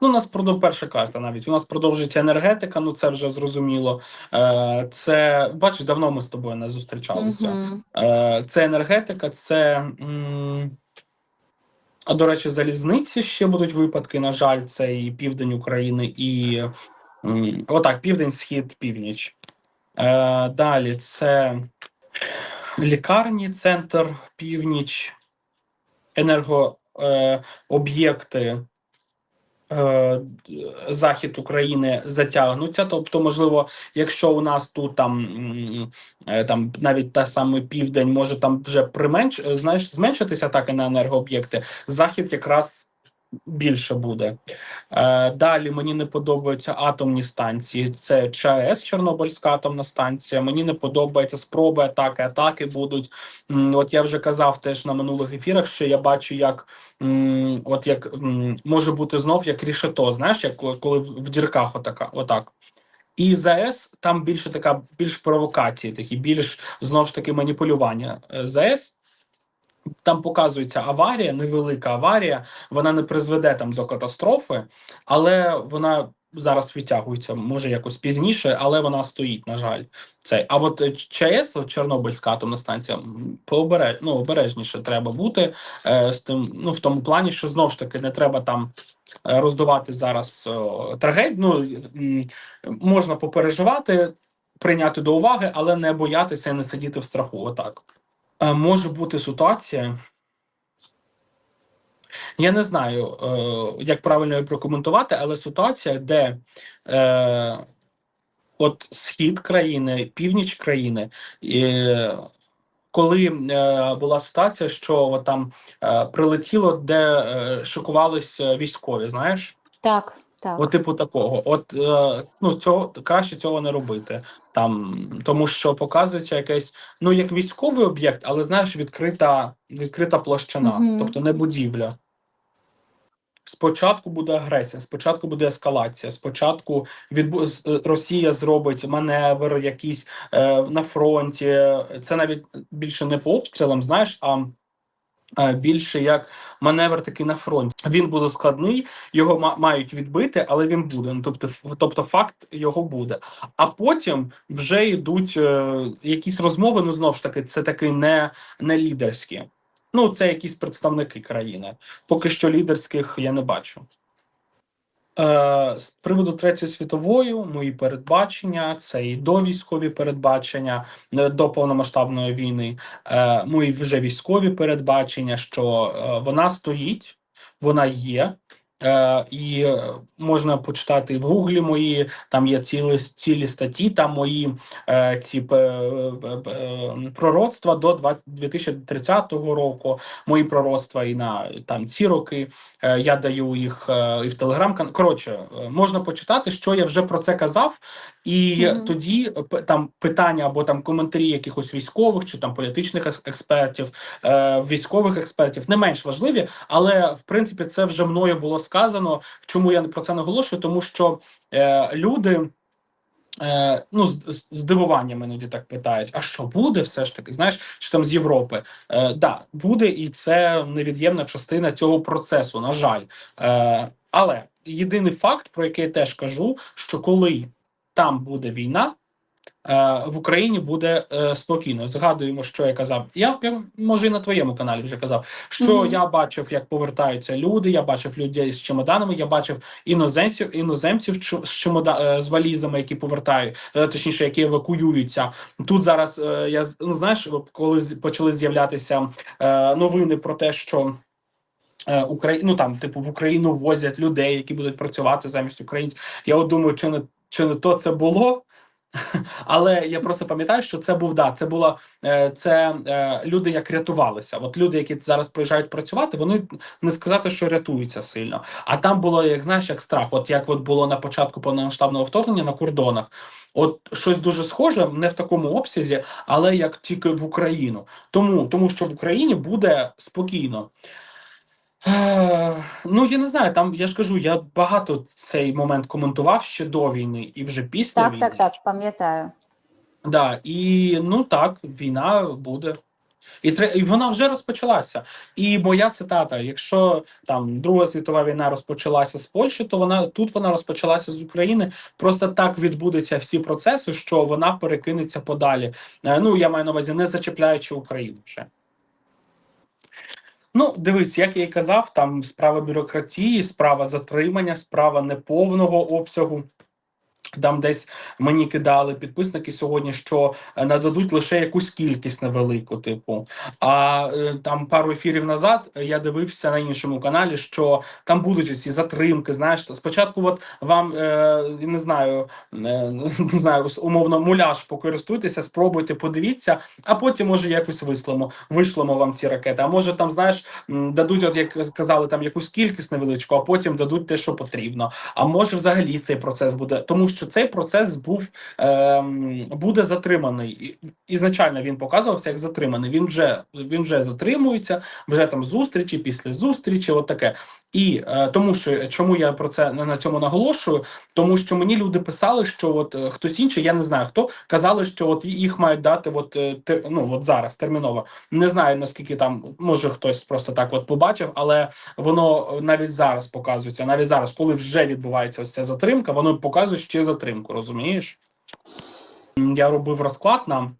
Ну, у нас перша карта навіть. У нас продовжується енергетика, ну це вже зрозуміло. Е, Це бачиш, давно ми з тобою не зустрічалися. Е, Це енергетика, це. м, А до речі, залізниці ще будуть випадки. На жаль, це і південь України, і отак, південь, схід, північ. Е, Далі це лікарні, центр, північ, енергооб'єкти. Е, захід України затягнуться. Тобто, можливо, якщо у нас тут там, е, там навіть та саме південь може там вже применш, е, знаєш, зменшитися атаки на енергооб'єкти, захід якраз більше буде. Е, далі мені не подобаються атомні станції. Це ЧАЕС, Чорнобильська атомна станція. Мені не подобається спроби атаки. Атаки будуть. От я вже казав теж на минулих ефірах, що я бачу, як от як може бути знов як рішето, знаєш, як коли- в, дірках отака, отак. І ЗАЕС там більше така більш провокації, такі більш знов ж таки маніпулювання. ЗАЕС там показується аварія, невелика аварія, вона не призведе там до катастрофи, але вона зараз відтягується, може якось пізніше, але вона стоїть, на жаль. Цей. А от е, ЧАЕС, Чорнобильська атомна станція, пообереж, ну, обережніше треба бути е, з тим, ну, в тому плані, що знов ж таки не треба там е, роздувати зараз о, трагедію. Ну, можна попереживати, прийняти до уваги, але не боятися і не сидіти в страху. Отак. Е, Може бути ситуація. Я не знаю, е, як правильно її прокоментувати, але ситуація, де е, от схід країни, північ країни, е, коли е, була ситуація, що от там е, прилетіло, де е, шокувалися військові, знаєш? Так, так. От, типу такого. От е, ну цього краще цього не робити. Там тому що показується якесь, ну як військовий об'єкт, але знаєш, відкрита, відкрита площина, Мгм. тобто не будівля. Спочатку буде агресія, спочатку буде ескалація. Спочатку відбу... е, Росія зробить маневр якийсь е, на фронті. Це навіть більше не по обстрілам, знаєш, а більше як маневр такий на фронті. Він буде складний, його мають відбити, але він буде. Ну, тобто, тобто факт його буде. А потім вже йдуть е, якісь розмови. Ну знов ж таки, це таки не, не лідерські. Ну, це якісь представники країни. Поки що лідерських я не бачу. Е, з приводу Третьої світової, мої передбачення, це і довійськові передбачення е, до повномасштабної війни, е, мої вже військові передбачення, що вона стоїть, вона є. І можна почитати в гуглі мої, там є цілі, цілі статті, там мої е, ці е, е, е, пророцтва до 20, 2030 року, мої пророцтва і на там ці роки. Е, я даю їх е, і в телеграм Коротше, е, можна почитати, що я вже про це казав, і Мгм. тоді е, п- там питання або там коментарі якихось військових чи там політичних експертів, е, військових експертів не менш важливі, але в принципі це вже мною було сказано. Чому я про це наголошую? Тому що е, люди. Е, ну, з, здивуванням іноді так питають: а що буде все ж таки? Знаєш, що там з Європи? Е, да, буде, і це невід'ємна частина цього процесу, на жаль. Е, але єдиний факт, про який я теж кажу, що коли там буде війна, в Україні буде е, спокійно. Згадуємо, що я казав. Я, може і на твоєму каналі вже казав, що Мгм. я бачив, як повертаються люди. Я бачив людей з чемоданами. Я бачив іноземців, іноземців з чемода е, з валізами, які повертають, е, точніше, які евакуюються. Тут зараз е, я ну, знаєш, коли почали з'являтися е, новини про те, що. Е, Украї... ну там, типу, в Україну возять людей, які будуть працювати замість українців. Я от думаю, чи не чи не то це було? Але я просто пам'ятаю, що це був да, це було е, це е, люди, як рятувалися. От люди, які зараз приїжджають працювати, вони не сказати, що рятуються сильно. А там було, як знаєш, як страх. От як от було на початку повномасштабного вторгнення на кордонах. От щось дуже схоже, не в такому обсязі, але як тільки в Україну. Тому, тому що в Україні буде спокійно. Е, Ну, я не знаю, там я ж кажу, я багато цей момент коментував ще до війни і вже після Так, війни. так, так, пам'ятаю. Да, і ну так, війна буде. І тре- і вона вже розпочалася. І моя цитата: якщо там Друга світова війна розпочалася з Польщі, то вона тут вона розпочалася з України. Просто так відбудуться всі процеси, що вона перекинеться подалі. Е, Ну я маю на увазі, не зачепляючи Україну вже. Ну, дивись, як я і казав, там справа бюрократії, справа затримання, справа неповного обсягу. Там десь мені кидали підписники сьогодні, що е, нададуть лише якусь кількість невелику, типу. А е, там пару ефірів назад е, я дивився на іншому каналі, що там будуть усі затримки. Знаєш, спочатку, от вам не знаю, не знаю, умовно муляж покористуйтеся, спробуйте, подивіться, а потім може якось вислемо, вишлемо вам ці ракети. А може там, знаєш, дадуть, от як сказали, там якусь кількість невеличку, а потім дадуть те, що потрібно. А може, взагалі цей процес буде, тому що цей процес був ем, буде затриманий. Ізначально він показувався як затриманий. Він вже він вже затримується, вже там зустрічі, після зустрічі, от таке. І е, тому, що чому я про це на, цьому наголошую, тому що мені люди писали, що от е, хтось інший, я не знаю хто, казали, що от їх мають дати, от е, тер, ну от зараз терміново. Не знаю наскільки там може хтось просто так от побачив, але воно навіть зараз показується. Навіть зараз, коли вже відбувається ось ця затримка, воно показує ще затримку. Розумієш? Я робив розклад на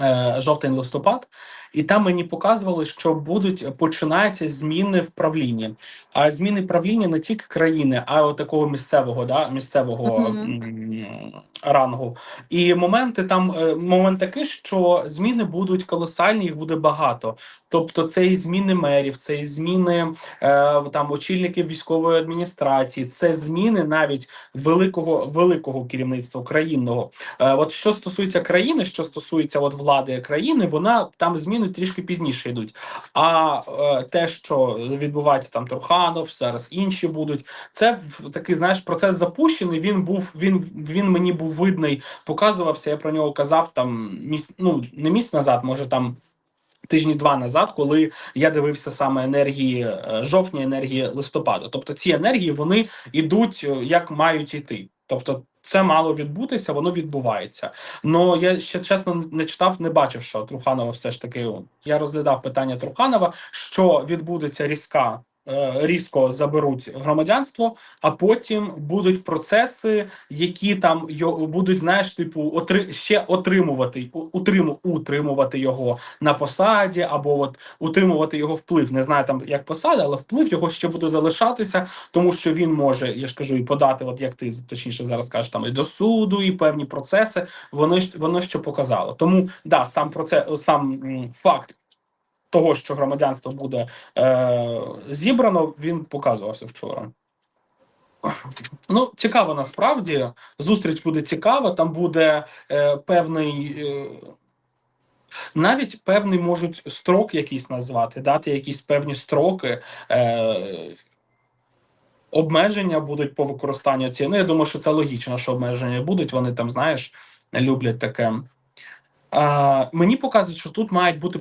е, жовтень-листопад, і там мені показували, що будуть починаються зміни в правлінні. А зміни правління не тільки країни, а й такого місцевого, да, місцевого Мгм. м, рангу. І моменти там е, момент такий, що зміни будуть колосальні, їх буде багато. Тобто, це і зміни мерів, це і зміни е, там очільників військової адміністрації, це зміни навіть великого великого керівництва країнного. Е, от що стосується країни, що стосується от влади країни, вона там зміни трішки пізніше йдуть. А е, те, що відбувається там Труханов, зараз інші будуть. Це такий знаєш процес запущений. Він був він він мені був видний, показувався. Я про нього казав там міс, ну не місяць назад, може там. Тижні два назад, коли я дивився саме енергії е, жовтня, енергії листопада. Тобто ці енергії вони йдуть е, як мають йти. Тобто, це мало відбутися, воно відбувається. Ну я ще чесно не читав, не бачив, що Труханова все ж таки. Я розглядав питання Труханова, що відбудеться різка. Е, Різко заберуть громадянство, а потім будуть процеси, які там йо, будуть, знаєш, типу, отри, ще отримувати, утриму, утримувати його на посаді, або от утримувати його вплив. Не знаю там як посада, але вплив його ще буде залишатися, тому що він може, я ж кажу, і подати, от як ти точніше зараз кажеш, там і до суду, і певні процеси. Воно воно ще показало. Тому да, сам процес, сам факт. Того, що громадянство буде е, зібрано, він показувався вчора. Ну, цікаво насправді. Зустріч буде цікава. Там буде е, певний. Е, навіть певний можуть строк якийсь назвати, дати якісь певні строки. Е, обмеження будуть по використанню цієї. Ну, я думаю, що це логічно, що обмеження будуть. Вони там, знаєш, люблять таке. А, мені показують, що тут мають бути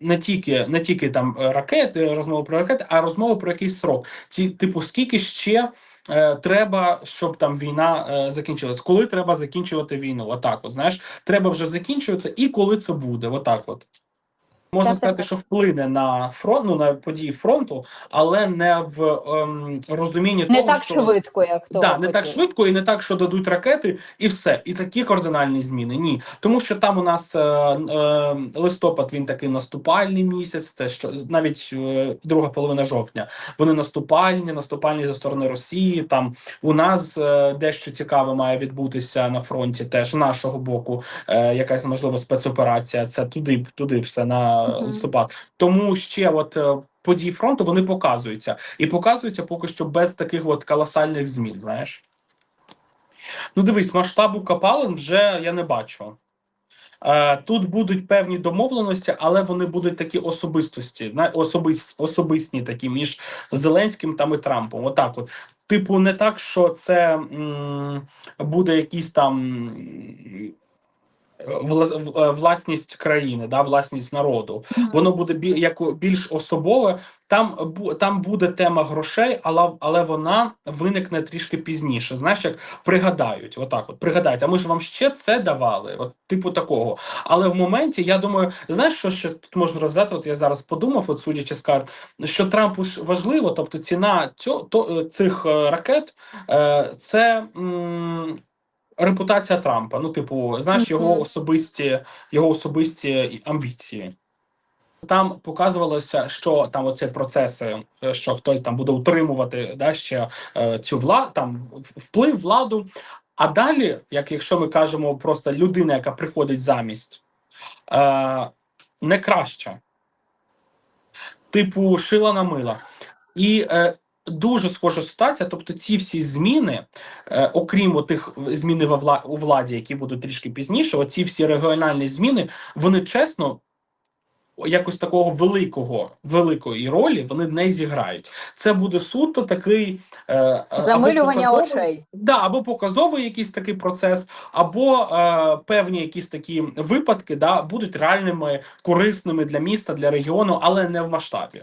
не тільки, не тільки там е, ракети, розмови про ракети, а розмови про якийсь срок. Ці, типу, скільки ще е, треба, щоб там війна е, закінчилась? Коли треба закінчувати війну? Отак, от, знаєш, треба вже закінчувати, і коли це буде? Отак, от. Можна Так, сказати, так. що вплине на фронт, ну, на події фронту, але не в ем, розумінні Не того, так що швидко, як того Да, не так швидко і не так, що дадуть ракети, і все. І такі кардинальні зміни. Ні. Тому що там у нас е, е, листопад він такий наступальний місяць. Це що навіть е, друга половина жовтня. Вони наступальні, наступальні за сторони Росії. Там у нас е, дещо цікаве має відбутися на фронті, теж нашого боку. Е, якась можливо спецоперація. Це туди, туди все на Мгм. листопад. Тому ще от. е, Події фронту вони показуються і показуються поки що без таких от колосальних змін. Знаєш, ну дивись, масштабу капалин вже я не бачу. Е, Тут будуть певні домовленості, але вони будуть такі особистості, зна- особис, особисні такі між Зеленським там і Трампом. Отак, от. Типу, не так, що це м, буде якийсь там. Е, власність країни, да, власність народу. Воно буде бі- як більш особове. Там бу- там буде тема грошей, але але вона виникне трішки пізніше. Знаєш, як пригадають, отак, от пригадають. А ми ж вам ще це давали, от типу такого. Але в моменті я думаю, знаєш, що ще тут можна роздати? От я зараз подумав, от судячи з карт, що Трампу ж важливо, тобто ціна цього то е, цих е, ракет, це. м, Репутація Трампа, ну, типу, знаєш, його особисті, його особисті амбіції. Там показувалося, що там оці процеси, е, що хтось там буде утримувати да, ще е, цю владу, там вплив владу. А далі, як якщо ми кажемо просто людина, яка приходить замість, е, не краще. Типу шила на мила. І е, дуже схожа ситуація. Тобто, ці всі зміни, е, окрім тих зміни вла- у владі, які будуть трішки пізніше, оці всі регіональні зміни, вони чесно. Якось такого великого великої ролі вони не зіграють. Це буде суто такий е, або Замилювання показовий- очей. Да, або показовий якийсь такий процес, або е, певні якісь такі випадки да, будуть реальними, корисними для міста, для регіону, але не в масштабі.